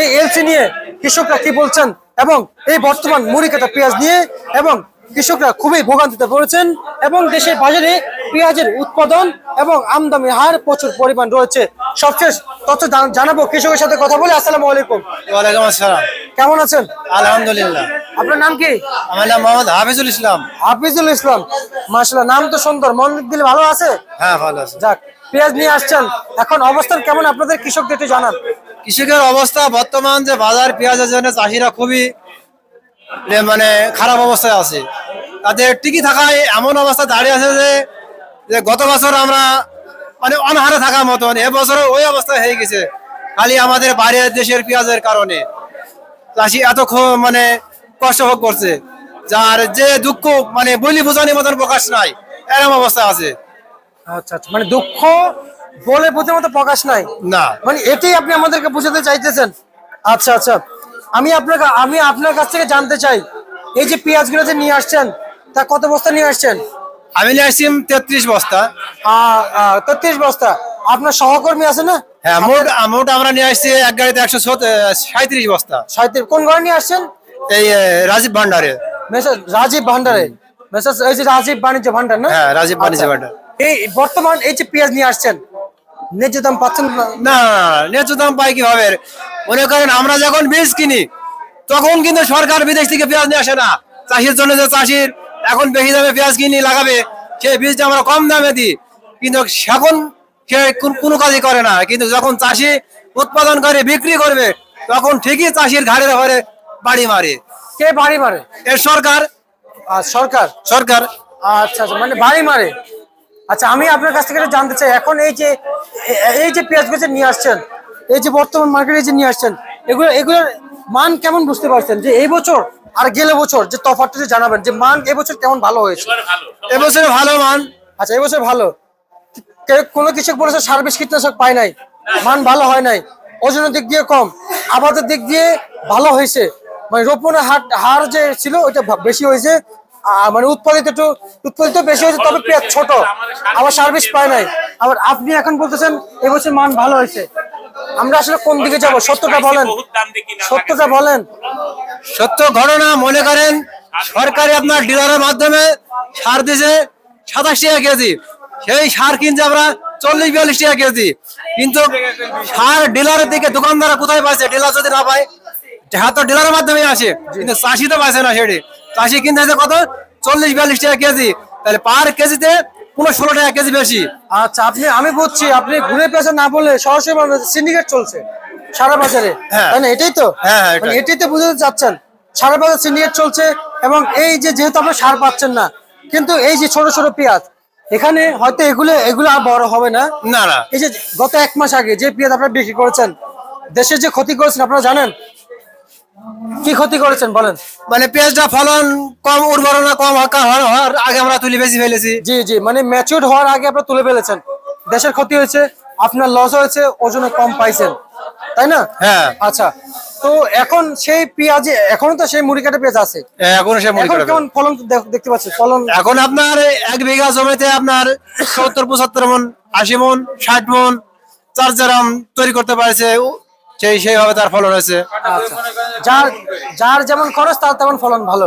এই এলসি নিয়ে কৃষকরা কি বলছেন? এবং এই বর্তমান মুড়ি কাটা পেঁয়াজ নিয়ে এবং কৃষকরা খুবই ভোগান্তিতে পড়েছেন এবং দেশের বাজারে পেঁয়াজের উৎপাদন এবং আমদানি হার প্রচুর পরিমাণ রয়েছে। সবশেষ তথ্য জানাব কৃষকের সাথে কথা বলে। আসসালামু আলাইকুম। ওয়ালাইকুম আসসালাম। কেমন আছেন? আলহামদুলিল্লাহ। আপনার নাম কি? আমার নাম মোহাম্মদ হাফিজুল ইসলাম। হাফিজুল ইসলাম। মাসাল্লাহ নাম তো সুন্দর। মন দিলে ভালো আছে? হ্যাঁ ভালো আছে। যাক পেঁয়াজ নিয়ে আসছেন। এখন অবস্থান কেমন আপনাদের? কৃষকদের একটু জানান। কৃষকের অবস্থা বর্তমান যে বাজার পেঁয়াজের জন্য চাষিরা খুবই মানে খারাপ অবস্থায় আছে। তাদের টিকি থাকায় এমন অবস্থা দাঁড়িয়ে আছে যে যে গত বছর আমরা মানে অনাহারে থাকার মতন এবছর ওই অবস্থা হয়ে গেছে, খালি আমাদের বাইরের দেশের পেঁয়াজের কারণে। চাষি এত মানে কষ্ট ভোগ করছে, যার যে দুঃখ মানে বলি বোঝানোর মতন প্রকাশ নাই এরকম অবস্থা আছে। আচ্ছা আচ্ছা মানে দুঃখ বলে বোঝার মতো প্রকাশ নাই। না। মানে এটাই আপনি আমাদেরকে বুঝাতে চাইতেছেন। আচ্ছা আচ্ছা। আমি আপনাকে আমি আপনার কাছ থেকে জানতে চাই এই যে পেঁয়াজগুলো যে নিয়ে আসছেন তা কত বস্তা নিয়ে আসছেন? আমি নিয়ে আসছি তেত্রিশ বস্তা। তেত্রিশ বস্তা। আপনার সহকর্মী আছে না? হ্যাঁ মোট মোট আমরা নিয়ে আসছি এক গাড়িতে একশো সাঁত্রিশ বস্তা। সাঁত্রিশ কোন ঘরে নিয়ে আসছেন? এই রাজীব ভান্ডারে। রাজীব ভান্ডারে। এই যে রাজীব বাণিজ্য ভান্ডার না? হ্যাঁ, রাজীব বাণিজ্য আচ্ছা। ভান্ডার। এই বর্তমান এই যে পেঁয়াজ নিয়ে আসছেন ন্যায্য দাম পাচ্ছেন না? না ন্যায্য দাম পাই কীভাবে? মনে করেন আমরা যখন বীজ কিনি তখন কিন্তু সরকার বিদেশ থেকে পেঁয়াজ নিয়ে আসে না। চাষির জন্য যে চাষির এখন বেশি দামে পেঁয়াজ কিনি লাগাবে সেই বীজটা আমরা কম দামে দিই। কিন্তু এখন সে কোনো কাজই করে না। কিন্তু যখন চাষি উৎপাদন করে বিক্রি করবে তখন ঠিকই চাষির ঘাড়ের ঘরে বাড়ি মারে। কে বাড়ি মারে? এর সরকার। আর সরকার? সরকার। আচ্ছা আচ্ছা মানে বাড়ি মারে। আচ্ছা আমি আপনার কাছ থেকে একটু জানতে চাই এখন এই যে এই যে পেঁয়াজ গাছ নিয়ে আসছেন এই যে বর্তমান মার্কেটে যে নিয়ে আসছেন এগুলো এগুলোর মান কেমন বুঝতে পারছেন? যে এই বছর আর গেলে বছর যে তফাৎটা যে জানাবেন যে মান এবছর কেমন ভালো হয়েছে? এবছর ভালো মান। আচ্ছা এবছর ভালো। কে- কোনো কৃষক বলেছে সার বিষ কীটনাশক পায় নাই মান ভালো হয় নাই ওজনের দিক দিয়ে কম আবাদের দিক দিয়ে ভালো হয়েছে মানে রোপণের হার হার যে ছিল ওইটা বেশি হয়েছে মানে উৎপাদিত একটু উৎপাদিত বেশি হয়েছে তবে পেঁয়াজ ছোট। আবার সার বিষ পায় নাই। আবার আপনি এখন বলতেছেন এবছর মান ভালো হয়েছে। আমরা আসলে কোন দিকে যাব? সত্যটা বলেন। সত্যটা বলেন। সত্য ঘটনা মনে করেন সরকারি আপনার ডিলারের মাধ্যমে সার দিছে সাতাশ টাকা কেজি। সেই সার কিনছে আমরা চল্লিশ বিয়াল্লিশ টাকা কেজি। কিন্তু সার ডিলারের দিকে দোকানদাররা কোথায় পাচ্ছে ডিলার যদি না পায় হ্যাঁ তো ডিলারের মাধ্যমে আসে। কিন্তু চাষি তো পাচ্ছে না সেটি। চাষি কিনতে আছে কত? চল্লিশ বিয়াল্লিশ টাকা কেজি। তাহলে পার কেজিতে ষোলো টাকা কেজি বেশি। আচ্ছা আপনি আমি বুঝছি আপনি ঘুরে না বললে সরাসরি সিন্ডিকেট চলছে সারা বাজারে। হ্যাঁ। তাই না? এটাই তো? হ্যাঁ, হ্যাঁ, মানে এটাই। এটাই তো বুঝতে চাচ্ছেন। সারা বাজার সিন্ডিকেট চলছে এবং এই যে যেহেতু আপনি সার পাচ্ছেন না কিন্তু এই যে ছোট ছোট পেঁয়াজ এখানে হয়তো এগুলো এগুলো আর বড় হবে না। না না। এই যে গত এক মাস আগে যে পেঁয়াজ আপনারা বিক্রি করেছেন দেশের যে ক্ষতি করেছেন আপনারা জানেন কি ক্ষতি করেছেন বলেন? মানে পেঁয়াজটা ফলন কম উর্বরতা কম হওয়ার- আগে আমরা তুলি বেশি ফেলেছি। জি জি মানে ম্যাচিউর হওয়ার আগে আপনারা তুলে ফেলেছেন। দেশের ক্ষতি হয়েছে আপনার লস হয়েছে ওজনে কম পাইছেন। তাই না? হ্যাঁ। আচ্ছা তো এখন সেই পেঁয়াজে এখনও তো সেই মুড়ি কাটা পেঁয়াজ আছে। এখন সে মনে এখন কেমন ফলন দেখতে পাচ্ছি ফলন এখন আপনার এক বিঘা জমিতে আপনার সত্তর পঁচাত্তর মন আশি মন ষাট মন চার চারাম তৈরি করতে পারছে। সেই সেইভাবে তার ফলন হয়েছে। আচ্ছা। যার যার যেমন খরচ তার তেমন ফলন ভালো।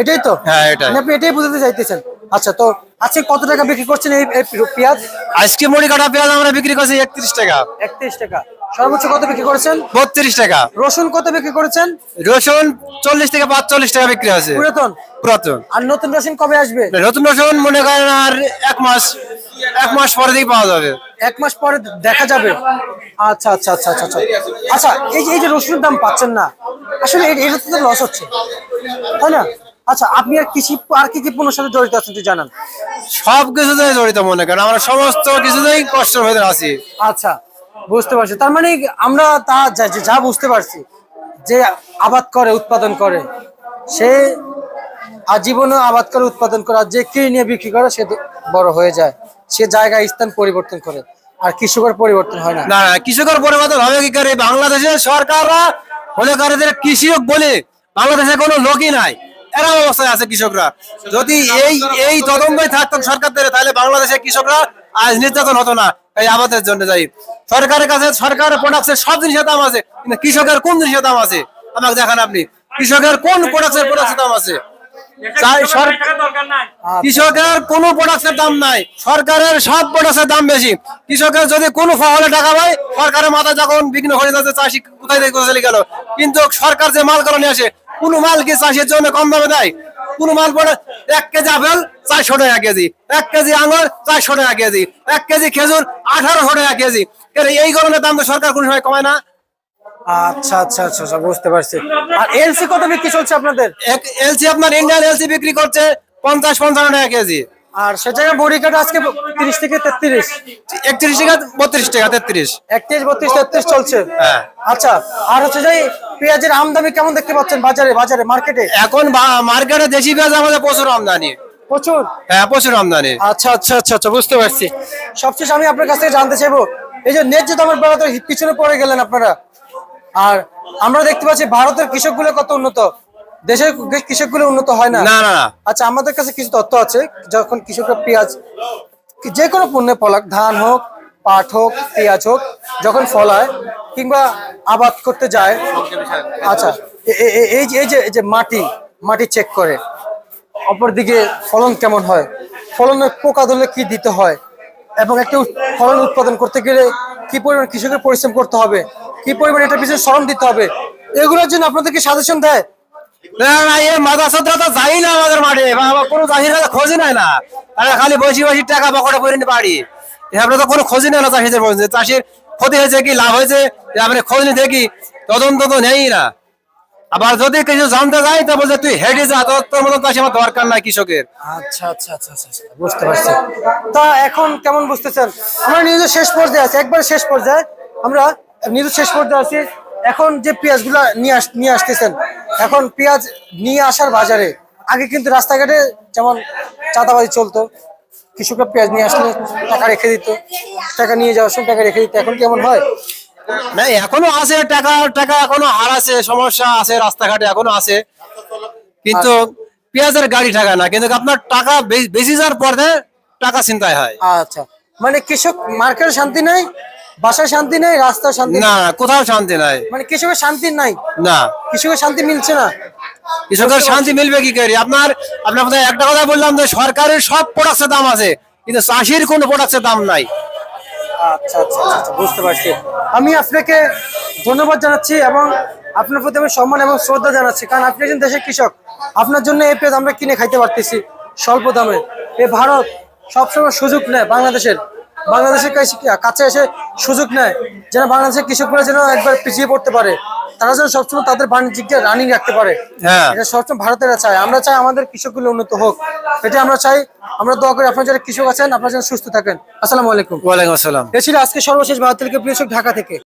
এটাই তো? হ্যাঁ, এটাই। মানে আপনি এটাই বুঝতে চাইতেছেন। আচ্ছা তো আজকে কত টাকা বিক্রি করছেন এই এই পেঁয়াজ? আজকে মুড়ি কাটা পেঁয়াজ আমরা বিক্রি করছি একত্রিশ টাকা। একত্রিশ টাকা। সর্বোচ্চ কত বিক্রি করেছেন? বত্রিশ টাকা। রসুন কত বিক্রি করেছেন? রসুন চল্লিশ থেকে পাঁচচল্লিশ টাকা বিক্রি আছে পুরাতন? পুরাতন। আর নতুন রসুন কবে আসবে? নতুন রসুন মনে করেন আর এক মাস এক মাস পরে দিয়ে পাওয়া যাবে। এক মাস পরে দেখা যাবে। আচ্ছা আচ্ছা আচ্ছা আচ্ছা আচ্ছা। আচ্ছা এই যে এই যে রসুনের দাম পাচ্ছেন না আসলে এটা তো লস হচ্ছে। তাই না? আচ্ছা আপনি আর কৃষি আর কি কি পণ্যের সাথে জড়িত আছেন তুই জানান। সব কিছুতে জড়িত মনে করেন আমরা সমস্ত কিছুতেই কষ্টের ভেতরে আছি। আচ্ছা বুঝতে পারছি। তার মানে আমরা তা যা বুঝতে পারছি যে আবাদ করে উৎপাদন করে সে আজীবনও আবাদ করে উৎপাদন করে যে কিনে নিয়ে বিক্রি করে সে বড় হয়ে যায়। সে জায়গা স্থান পরিবর্তন করে। আর কৃষকের পরিবর্তন হয় না। কৃষকের পরিবর্তন হবে কি করে? বাংলাদেশের সরকাররা কৃষক বলে বাংলাদেশে কোনো লোকই নাই। এরা অবস্থায় আছে কৃষকরা। যদি এই এই তদন্তই থাকতো সরকার থেকে তাহলে বাংলাদেশের কৃষকরা আজ নির্যাতন হতো না এই আবাদের জন্য যাই সরকারের কাছে সরকারের প্রোডাক্টের সব জিনিসের দাম আছে, কিন্তু কৃষকের কোন জিনিসের দাম আছে? আমাকে দেখান আপনি। কৃষকের কোন প্রোডাক্টের প্রোডাক্টের দাম আছে? চাই কৃষকের কোনো প্রোডাক্টের দাম নাই। সরকারের সব প্রোডাক্টের দাম বেশি। কৃষকের যদি কোনো ফসলে টাকা পায় সরকারের মাথায় যখন বিঘ্ন হয়ে যাচ্ছে চাষি কোথায় থেকে চলে গেল? কিন্তু সরকার যে মাল করে নিয়ে আসে কোনো মাল কি চাষের জন্য কম দামে দেয়? কোনো মাল পড়ে এক কেজি আপেল চারশো টাকা কেজি এক কেজি আঙুর চারশো টাকা কেজি এক কেজি খেজুর আঠারোশো টাকা কেজি। এই গরমের দাম তো সরকার কোনো সময় কমায় না। আচ্ছা আচ্ছা আচ্ছা আচ্ছা, বুঝতে পারছি। আর এলসি কত বিক্রি চলছে আপনাদের? এক এলসি আপনার ইন্ডিয়ান এলসি বিক্রি করছে পঞ্চাশ পঞ্চান্ন টাকা কেজি। আর সে জায়গায় বড়ি কাটা আজকে তিরিশ থেকে তেত্রিশ। একত্রিশ টাকা বত্রিশ টাকা তেত্রিশ। একত্রিশ বত্রিশ তেত্রিশ চলছে। হ্যাঁ। আচ্ছা আর হচ্ছে যে পেঁয়াজের আমদানি কেমন দেখতে পাচ্ছেন বাজারে বাজারে মার্কেটে? এখন মার্কেটে দেশি পেঁয়াজ আমাদের প্রচুর আমদানি। প্রচুর? হ্যাঁ প্রচুর আমদানি। আচ্ছা আচ্ছা আচ্ছা আচ্ছা বুঝতে পারছি। সবশেষ আমি আপনার কাছ থেকে জানতে চাইব এই যে ন্যায্য দামের বেড়াতে পিছনে পড়ে গেলেন আপনারা। আর আমরা দেখতে পাচ্ছি ভারতের কৃষকগুলো কত উন্নত? দেশের কৃষকগুলো উন্নত হয় না? না না আচ্ছা আমাদের কাছে কিছু তথ্য আছে যখন কৃষকরা পেঁয়াজ যে কোনো পণ্যে ফলাক ধান হোক পাট হোক পেঁয়াজ হোক যখন ফলায় কিংবা আবাদ করতে যায় আচ্ছা এই যে এই যে এই যে মাটি মাটি চেক করে অপরদিকে ফলন কেমন হয়? ফলনের পোকা ধরলে কি দিতে হয়? এবং একটা ফলন উৎপাদন করতে গেলে কি পরিমাণ কৃষকের পরিশ্রম করতে হবে? কি পরিমাণ এটা পিছনে শ্রম দিতে হবে? এগুলোর জন্য আপনাদেরকে সাজেশন দেয়? আবার যদি কিছু জানতে যাই তা বলছে তুই হেঁটে যা তোর মতন চাষি আমার দরকার নাই কৃষকের। আচ্ছা আচ্ছা আচ্ছা আচ্ছা আচ্ছা, বুঝতে পারছি। তা এখন কেমন বুঝতেছেন? আমরা নিউজের শেষ পর্যায়ে আছে। একবার শেষ পর্যায়ে আমরা নিউজের শেষ পর্যায়ে আছি। এখন যে পেঁয়াজগুলা নিয়ে আস নিয়ে আসতেছেন এখন পেঁয়াজ নিয়ে আসার বাজারে আগে কিন্তু রাস্তাঘাটে যেমন চাঁদাবাজি চলতো কৃষকরা পেঁয়াজ নিয়ে আসলে টাকা রেখে দিত টাকা নিয়ে যাওয়ার সময় টাকা রেখে দিত এখন কেমন হয়? না এখনও আছে টাকা টাকা এখনও হার আছে সমস্যা আছে রাস্তাঘাটে এখনও আছে। কিন্তু পেঁয়াজের গাড়ি টাকা না কিন্তু আপনার টাকা বেশি যাওয়ার পরে টাকা চিন্তায় হয়। আচ্ছা মানে কৃষক মার্কেটে শান্তি নাই বাসায় শান্তি নেই রাস্তায় শান্তি না না, কোথাও শান্তি নাই। মানে কৃষকের শান্তি নাই। না। কৃষকের শান্তি মিলছে না। কৃষকের শান্তি মিলবে কি করে? আপনার আপনার কথা একটা কথা বললাম যে সরকারের সব প্রোডাক্টের দাম আছে কিন্তু চাষির কোনো প্রোডাক্টের দাম নাই। আচ্ছা আচ্ছা আচ্ছা, আচ্ছা বুঝতে পারছি। আমি আপনাকে ধন্যবাদ জানাচ্ছি এবং আপনার প্রতি আমি সম্মান এবং শ্রদ্ধা জানাচ্ছি। কারণ আপনি একজন দেশের কৃষক। আপনার জন্য এই পেঁয়াজ আমরা কিনে খাইতে পারতেছি স্বল্প দামে। এ ভারত সবসময় সুযোগ নেয় বাংলাদেশের। বাংলাদেশের কাছে- কাছে এসে সুযোগ নেয়? যেন বাংলাদেশের কৃষকরা যেন একবার পিছিয়ে পড়তে পারে। তারা যেন সবসময় তাদের বাণিজ্যিকটা রানিং রাখতে পারে। হ্যাঁ। এটা সবসময় ভারতেরা চায়। আমরা চাই আমাদের কৃষকগুলো উন্নত হোক। এটা আমরা চাই। আমরা দোয়া করি আপনার যারা কৃষক আছেন আপনারা যেন সুস্থ থাকেন। আসসালামু আলাইকুম। ওয়ালাইকুম আসসালাম। এ ছিল আজকে সর্বশেষ ভারতের থেকে প্রিয় ঢাকা থেকে।